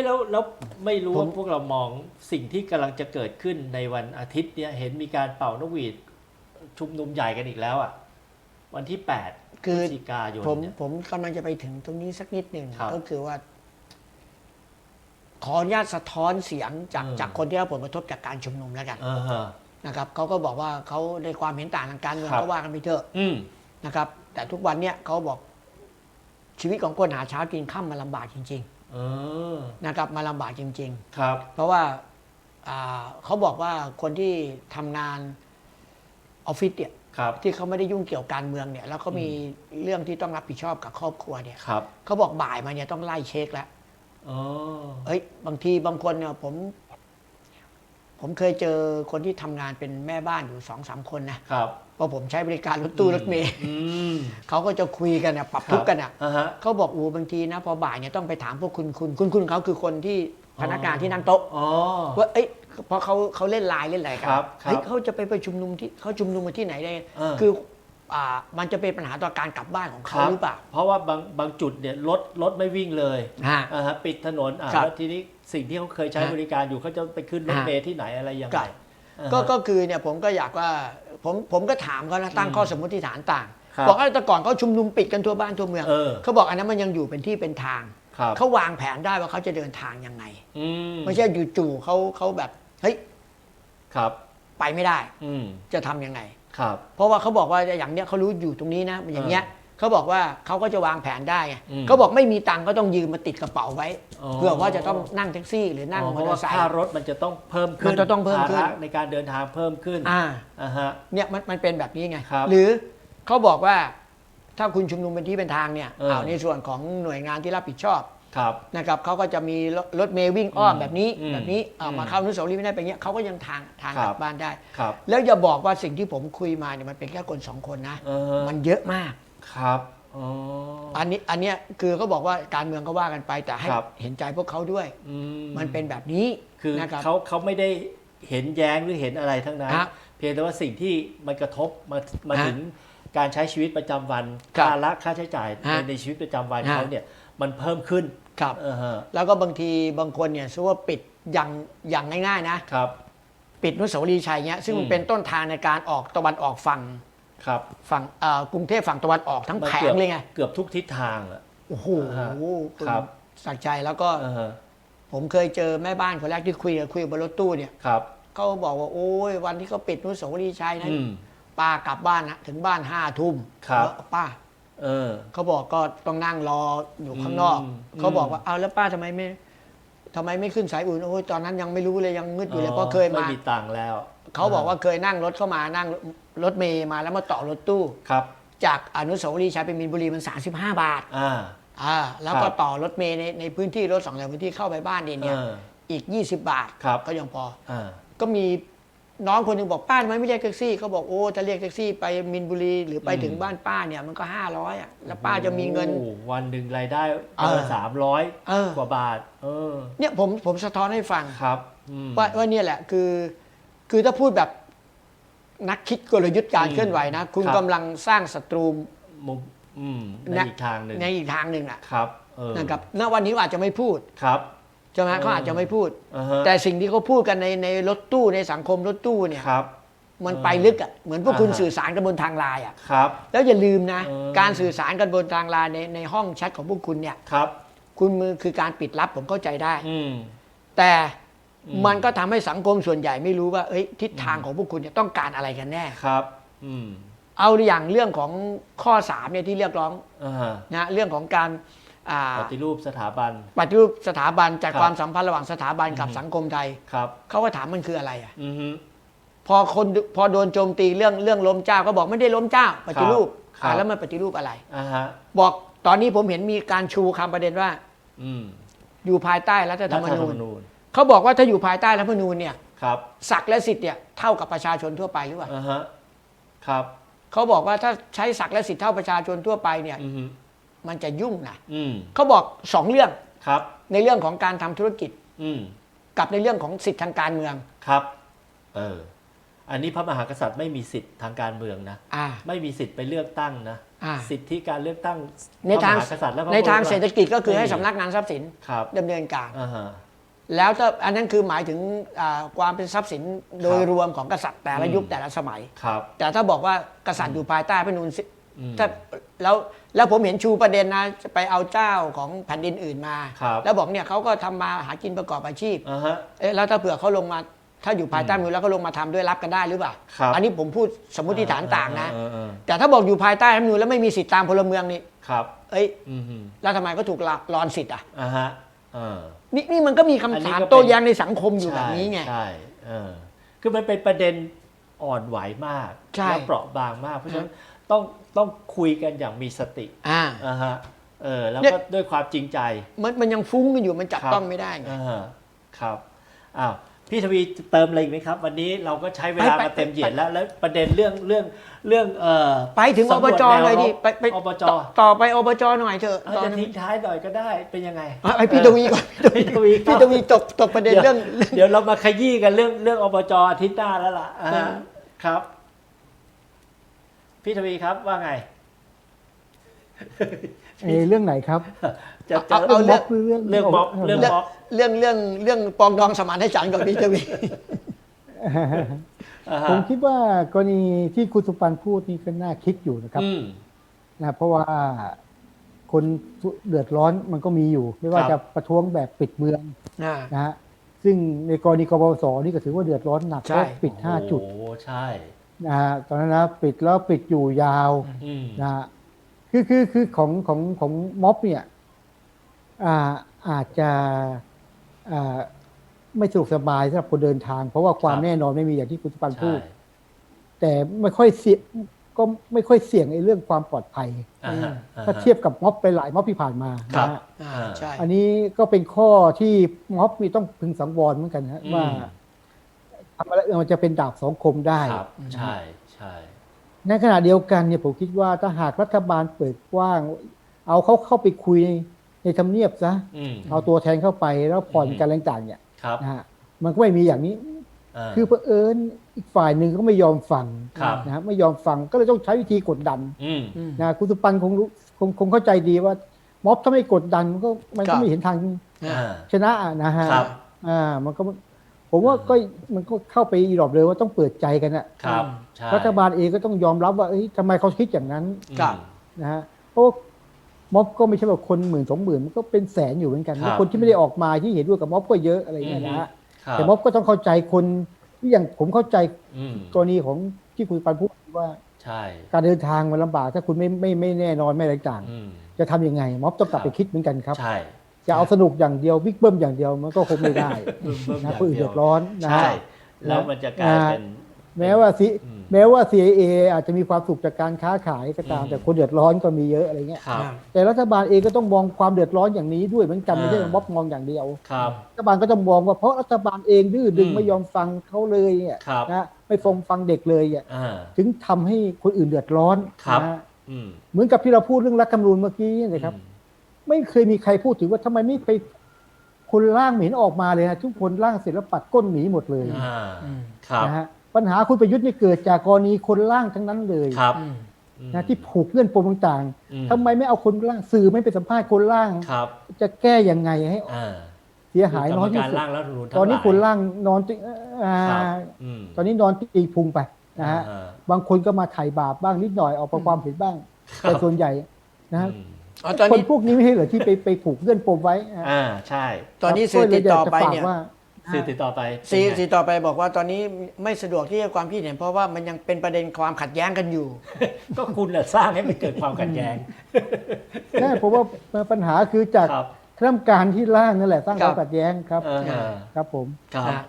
ะแล้วแล้วไม่รู้ผมว่าพวกเรามองสิ่งที่กำลังจะเกิดขึ้นในวันอาทิตย์เนี่ยเห็นมีการเป่านกหวีดชุมนุมใหญ่กันอีกแล้วอะ วันที่8พคือฤศจิกายนผมเนี่ย ผมกำลังจะไปถึงตรงนี้สักนิดหนึ่งครับก็คือว่า ขออนุญาตสะท้อนเสียงจากอืม จากคนที่รับผลกระทบจากการชุมนุมแล้วกันเออฮะ นะครับเขาก็บอกว่าเขาในความเห็นต่างทางการเมืองครับ ก็ว่ากันไปเถอะอืม นะครับ แต่ทุกวันเนี้ยเขาบอกชีวิตของคนหาเช้ากินข้ามมาลำบากจริงเออๆ นะครับมาลำบากจริง ครับ ๆ เพราะว่าอ่าเขาบอกว่าคนที่ทำงานออฟฟิศเนี่ยครับ ที่เขาไม่ได้ยุ่งเกี่ยวการเมืองเนี่ยแล้วเขามีเรื่องที่ต้องรับผิดชอบกับครอบครัวเนี่ยครับเขาบอกบ่ายมาเนี่ยต้องไล่เช็คแล้ว อ๋อเอ้ยบางทีบางคนเนี่ยผม ผมเคยเจอคนที่ทำงานเป็นแม่บ้านอยู่สองสามคนนะครับ เพราะผมใช้บริการรถตู้รถเมล์อืมเขาก็จะคุยกันเนี่ยปรับทุกข์กันอะอ่าฮะ เขาบอกอูบางทีนะ พอบ่ายเนี่ยต้องไปถามพวกคุณคุณคุณคุณเขาคือคนที่พนักงานที่นั่งโต๊ะ อ๋อ ว่าเอ้ยเพราะเขาเขาเล่นไลน์เล่นอะไรกัครับครับเฮ้ยเขาจะไปประชุมนุมที่เขาชุมนุมมาที่ไหนได้เออคือ อ่ามันจะเป็นปัญหาต่อการกลับบ้านของเขาหรือเปล่า เพราะว่าบางบางจุดเนี่ยรถรถไม่วิ่งเลยฮะอ่าฮะปิดถนนอ่าครับแล้วทีนี้สิ่งที่เขาเคยใช้ฮะบริการอยู่เขาจะไปขึ้นรถฮะ เมล์ที่ไหนอะไรยังครัไงบอ่าฮะก็ก็คือเนี่ยผมก็อยากว่าผมผมก็ถามเขานะตั้งข้อสมมติฐานต่าง ครับบอกว่าแต่ก่อนเขาชุมนุมปิดกันทั่วบ้านทั่วเมืองเออ เขาบอกอันนั้นมันยังอยู่เป็นที่เป็นทาง ครับเขาวางแผนได้ว่าเขาจะเดินทางยังไง อืมไม่ใช่จู่ๆเขาเขาแบบเฮ้ยครับ ไปไม่ได้อืมจะทำยังไง ครับ เพราะว่าเขาบอกว่าอย่างเนี้ยเขารู้อยู่ตรงนี้นะอย่างเงี้ยเขาบอกว่าเขาก็จะวางแผนได้ไงอืมเขาบอกไม่มีตังค์ก็ต้องยืมมาติดกระเป๋าไว้อ๋อ เพื่อว่าจะต้องนั่งแท็กซี่ หรือนั่งอ๋อมเพอราะเตอว่าร์ไซค์ ค่ารถมันจะต้องเพิ่มขึ้นมันจะต้องเพิ่มขึ้น ภาระในการเดินทางเพิ่มขึ้นอ่า อ่าฮะ เนี่ยมันมันเป็นแบบนี้ไง ครับหรือเขาบอกว่าถ้าคุณชุมนุมเป็นที่เป็นทางเนี่ยเออเอาในส่วนของหน่วยงานที่รับผิดชอบ ครับ นะครับเขาก็จะมีรถรถเมย์วิ่งอ้อมอืมแบบนี้อืมแบบนี้เอาอืมมาเข้าอนุสาวรีย์ไม่ได้เป็นเงี้ยเขาก็ยังทางทางครักบ ลับบ้านได้ ครับ แล้วอย่าบอกว่าสิ่งที่ผมคุยมาเนี่ยมันเป็นแค่คนสองคนนะ เออ มันเยอะมาก ครับอ๋อ อันนี้อันเนี้ยคือเขาบอกว่าการเมืองก็ว่ากันไปแต่ให้ครับ เห็นใจพวกเขาด้วย อืมันเป็นแบบนี้คือนะครับ เขาเขาไม่ได้เห็นแย้งหรือเห็นอะไรทั้งนั้นฮะเพียงแต่ว่าสิ่งที่มันกระทบมามาฮะถึงการใช้ชีวิตประจำวันครับภาระค่าใช้จ่ายในฮะในชีวิตประจำวันฮะ เขาเนี่ย มันเพิ่มขึ้นครับ เออฮะแล้วก็บางทีบางคนเนี่ยสมมติว่าปิดอย่างอย่างง่ายๆนะ ครับ ปิดอนุสาวรีย์ชัยเงี้ยซึ่งมันอืมเป็นต้นทางในการออกตะวันออกฝั่งครับฝั่งเอ่อกรุงเทพฝั่งตะวันออกทั้งมันแผกืองบเลยไงเกือบทุกทิศทางอะ โอ้โหฮะคุณครับ สักดิ์ใจแล้วก็เออฮะผมเคยเจอแม่บ้านคนแรกที่คุยกับคุยกับบนรถตู้เนี่ยครับ เขาบอกว่าโอ้ยวันที่เขาปิดอนุสาวรีย์ชัยนะอืม ป้ากลับบ้านนะถึงบ้านห้าทุ่มครับ แล้วป้า เออ เขาบอกก็ต้องนั่งรออยู่ข้างนอก อืมเขาบอกว่าเอาแล้วป้าทำไมไม่ทำไมไม่ขึ้นสายอุ่นโอ้ยตอนนั้นยังไม่รู้เลยยังมืดอยู่เลยเพราะเคยไม่มามีตังค์แล้วเขาบอกว่าเคยนั่งรถเข้ามานั่งรถเมย์มาแล้วมาต่อรถตู้ ครับ จากอนุสาวรีย์ชัยไปมีนบุรีมัน35 บาทอ่า อ่าแล้วคก็รับ ต่อรถเมย์ในในพื้นที่รถสองแถวพื้นที่เข้าไปบ้านเองเนี่ยเออ อีก 20 บาทครับ ก็ยังพอ อ่า ก็มี น้องคนหนึ่งบอกป้าทำไมไม่เรียกแท็กซี่เขาบอกโอ้ถ้าเรียกแท็กซี่ไปมินบุรีหรือไปอืมถึงบ้านป้าเนี่ยมันก็500อะแล้วป้าจะมีเงิน โอ้โหวันหนึ่งรายได้เออสามร้อยเออ กว่าบาท เออ เนี่ยผมผมสะท้อนให้ฟัง ครับอืม ว่าว่าเนี่ยแหละคือ คือถ้าพูดแบบนักคิดกลยุทธ์การอืมเคลื่อนไหวนะ คุณครับ กำลังสร้างศัตรูมุมอืมในนะอีกทางหนึ่งในอีกทางหนึ่งอะครับเออนะครับณวันนี้เขาอาจจะไม่พูด ครับ ใช่ไหมเออเขาอาจจะไม่พูด อ่าฮะแต่สิ่งที่เขาพูดกันในในรถตู้ในสังคมรถตู้เนี่ย ครับ มันเออไปลึกอะเหมือนพวกคุณอ่าฮะ สื่อสารกันบนทางไลน์อะ ครับ แล้วอย่าลืมนะ เออ การสื่อสารกันบนทางไลน์ในในห้องแชทของพวกคุณเนี่ย ครับ คุณมือคือการปิดลับผมเข้าใจได้ อืม แต่อืม มันก็ทำให้สังคมส่วนใหญ่ไม่รู้ว่าเอ้ยทิศทางของพวกคุณเนี่ยต้องการอะไรกันแน่ ครับ อืมเอาอย่างเรื่องของข้อ3เนี่ยที่เรียกร้องอ่าฮะนะเรื่องของการ อ่าปฏิรูปสถาบัน ปฏิรูปสถาบันจัดครับ ความสัมพันธ์ระหว่างสถาบันกับอือฮึสังคมไทย ครับ เขาก็ถามมันคืออะไรอะ อือฮึ พอคนพอโดนโจมตีเรื่องเรื่องล้มเจ้าก็บอกไม่ได้ล้มเจ้า ปฏิรูปครับ อ่าแล้วมันปฏิรูปอะไร อ่าฮะบอกตอนนี้ผมเห็นมีการชูคำประเด็นว่า อืมอยู่ภายใต้รัฐธรรมนูญนูญเขาบอกว่าถ้าอยู่ภายใต้รัฐธรรมนูญเนี่ยครับศักดิ์และสิทธิ์เนี่ยเท่ากับประชาชนทั่วไปหรือเปล่าอ่าฮะครับเขาบอกว่าถ้าใช้ศักดิ์และสิทธิ์เท่าประชาชนทั่วไปเนี่ย อือฮึ มันจะยุ่งนะอืมเขาบอกสองเรื่องครับ ในเรื่องของการทำธุรกิจอืมกับในเรื่องของสิทธิทางการเมือง ครับ เออ อันนี้พระมหากษัตริย์ไม่มีสิทธิ์ทางการเมืองนะ อ่า ไม่มีสิทธิ์ไปเลือกตั้งนะ อ่า สิทธิการเลือกตั้งในทางพระมหากษัตริย์และพระในทางบรมเศรษฐกิจก็คือให้ไม่มีสำนักงานทรัพย์สินครับดำเนินการ อ่าฮะ แล้วถ้าอันนั้นคือหมายถึงอ่าความเป็นทรัพย์สินโดยครับรวมของกษัตริย์แต่ละอืมยุคแต่ละสมัย ครับ แต่ถ้าบอกว่ากษัตริย์อยู่ภายใต้พระนูนสิอืม ถ้าแล้วแล้วผมเห็นชูประเด็นนะจะไปเอาเจ้าของแผ่นดินอื่นมา ครับแล้วบอกเนี่ยเขาก็ทำมาหากินประกอบอาชีพ อ่าฮะ เอ๊ะแล้วถ้าเผื่อเขาลงมาถ้าอยู่ภายใต้มือแล้วก็ลงมาทำด้วยรับกันได้หรือเปล่า ครับ อันนี้ผมพูดสมมติฐานต่างนะ เออเออเออแต่ถ้าบอกอยู่ภายใต้รัฐธรรมนูญแล้วไม่มีสิทธิตามพลเมืองนี่ครับ เอ้ยอืมฮึแล้วทำไมก็ถูกละรอนสิทธิ์อะอ่าฮะเออนี่นี่มันก็มีคำอันนี้ถามก็เป็น โต้แย้งในสังคมอยู่แบบนี้ไงใช่เออคือมันเป็นประเด็นอ่อนไหวมาก ใช่และเปราะบางมาก เพราะฉะนั้น ต้องต้องคุยกันอย่างมีสติอ่า อ่าฮะเออแล้วเนี่ย ก็ด้วยความจริงใจ มันมันยังฟุ้งกันอยู่มันจับครับ ต้องไม่ได้ไง อ่าครับอ้าวพี่ทวีเติมอะไรอีกไหมครับ วันนี้เราก็ใช้เวลาไปไปมาเต็มเหยียดไป แล้วแล้วประเด็นเรื่องเรื่องเรื่องเอ่อไปถึงอบจสำรวจแนวเลยดิรบไปไปอบจต่อต่อไปอบจหน่อยเถอะเออตอนจะนี้ทิ้งท้ายหน่อยก็ได้เป็นยังไงอะไอพี่ทวีก่อนพี่ทวีครับพี่ทวีตกตกประเด็นเรื่อง เดี๋ยวเรามาขยี้กันเรื่องเรื่องอบจอาทิตย์หน้าแล้วล่ะอ่าฮะเออครับ พี่ทวีครับว่าไงเออเรื่องไหนครับ จะจะเอาเอาเรื่องเรื่องเรื่องม็อบเรื่องเรื่องม็อบเรื่องเรื่องเรื่องปองดองสมานฉันท์กับพี่ทวี อ่าฮะผมคิดว่ากรณีที่คุณสุปันพูดนี่ก็น่าคิดอยู่นะครับ อืม นะเพราะว่าคนเดือดร้อนมันก็มีอยู่ ไม่ว่าครับ จะประท้วงแบบปิดเมืองอ่า นะฮะซึ่งในกรณีกบสนี่ก็ถือว่าเดือดร้อนหนักใช่ เพราะปิดห้าจุด โอ้โหใช่ นะฮะตอนนั้นนะปิดแล้วปิดอยู่ยาวอืมนะฮะคือคือคือของของของม็อบเนี่ยอ่าอาจจะอ่าไม่สะดวกสบายสำหรับคนเดินทาง เพราะว่าความแน่นอนไม่มีอย่างที่คุณสุปันใช่ พูด แต่ไม่ค่อยเสี่ยงก็ไม่ค่อยเสี่ยงในเรื่องความปลอดภัย อ่าฮะอ่าฮะ ถ้าเทียบกับม็อบไปหลายม็อบที่ผ่านมาครับ นะฮะอ่าใช่ อันนี้ก็เป็นข้อที่ม็อบมีต้องพึงสังวรเหมือนกันนะอืม ว่าทำอะไรมันจะเป็นดาบสองคมได้ครับใช่ใช่ในขณะเดียวกันเนี่ยผมคิดว่าถ้าหากรัฐบาลเปิดกว้าง เอาเขาเข้าไปคุยในในทำเนียบซะอืมเอาตัวแทนเข้าไปแล้วผ่อนอืมกันอะไรต่างๆเนี่ยครับนะฮะมันก็ไม่มีอย่างนี้าคือเผอิญอีกฝ่ายหนึ่งก็ไม่ยอมฟังครับนะฮะไม่ยอมฟังก็เลยต้องใช้วิธีกดดันอืมอืมนะคุณสุปันคงรู้คงคงเข้าใจดีว่า ม็อบถ้าไม่กดดันมันก็มันครัก็บไม่เห็นทางอ่าอ่าชนะอะนะฮะครับอ่ามันก็ ผมว่าก็มันก็เข้าไปอีหลอบเลยว่าต้องเปิดใจกันนะครับใช่รัฐบาลเองก็ต้องยอมรับว่าเอ้ยทำไมเขาคิดอย่างนั้นครับนะฮะเพราะว่าม็อบก็ไม่ใช่ว่าคนหมื่นสองหมื่นมันก็เป็นแสนอยู่เหมือนกันครับแล้วคนที่ไม่ได้ออกมาที่เห็นด้วยกับม็อบก็เยอะอะไรเงี้ยนะฮะครับแต่ม็อบก็ต้องเข้าใจคนที่อย่างผมเข้าใจอืมกรณีของที่คุณปันพูดว่าใช่การเดินทางมันลำบากถ้าคุณไม่ไม่ไม่แน่นอนไม่อะไรต่างอืมจะทำยังไงม็อบต้องกลับครับไปคิดเหมือนกันครับใช่ จะเอาสนุกอย่างเดียวบิ๊กเบิ้มอย่างเดียวมันก็คงไม่ได้เบิ่มเบิ่มนะย่างคนอื่นเดีเดืยวอดร้อนนะใช่แล้วมันจะกลายเป็นแม้ว่าซีอืมแม้ว่า CIA อาจจะมีความสุขจากการค้าขายก็ตามอืมแต่คนเดือดร้อนก็มีเยอะอะไรเงี้ยครับแต่รัฐบาลเองก็ต้องมองความเดือดร้อนอย่างนี้ด้วยเหมือนกันอ่าไม่ใช่ม็อบมองอย่างเดียวครับรัฐบาลก็ต้องมองว่าเพราะรัฐบาลเองดื้อดึงอืมไม่ยอมฟังเขาเลยเนี่ยครับนะไม่ฟังฟังเด็กเลยอะอ่าถึงทำให้คนอื่นเดือดร้อนครับนะฮะอืมเหมือนกับที่เราพูดเรื่องรัฐธรรมนูญเมื่อกี้นะครับ ไม่เคยมีใครพูดถึงว่าทำไมไม่ไปคนร่างไม่เห็นออกมาเลยนะทุกคนร่างเสร็จแล้วปัดก้นหนีหมดเลยอ่าอืมครับนะฮะปัญหาคุณประยุทธ์นี่เกิดจากกรณีคนร่างทั้งนั้นเลยครับอืมนะที่ผูกเงื่อนปมต่างอืมๆทำไมไม่เอาคนร่างสื่อไม่ไปสัมภาษณ์คนร่างครับ จะแก้ยังไงให้อ่าเสียหายน้อยที่กรรมสุดการร่างรัฐธรรมนูญทั้งตอนนี้หลายคนร่างนอนติอ่าครับอืมตอนนี้นอนตีพุงไปนะฮะอ่าบางคนก็มาไถ่บาปบ้างนิดหน่อยออกมาความเห็นบ้างครับแต่ส่วนใหญ่นะฮะ อืมอ๋อตอนคนนี้ พวกนี้ไม่ใช่เหรอที่ไปไปผูกเงื่อนปมไว้นะอ่าใช่ ตอนนี้สื่อติดต่อไปเนี่ย ก็ลจะฝากว่า สื่อติดต่อไปซีเป็นไงซีต่อไปบอกว่าตอนนี้ไม่สะดวกที่จะความคิดเห็น เพราะว่ามันยังเป็นประเด็นความขัดแย้งกันอยู่ ก็คุณน่ะสร้างให้มันเกิดความขัดแย้ง ใช่เพราะว่าปัญหาคือจากครับ คณะกรรมการที่ร่างนั่นแหละสร้างครัควาบ มขัดแย้งครับเออครับผม ครับ นะ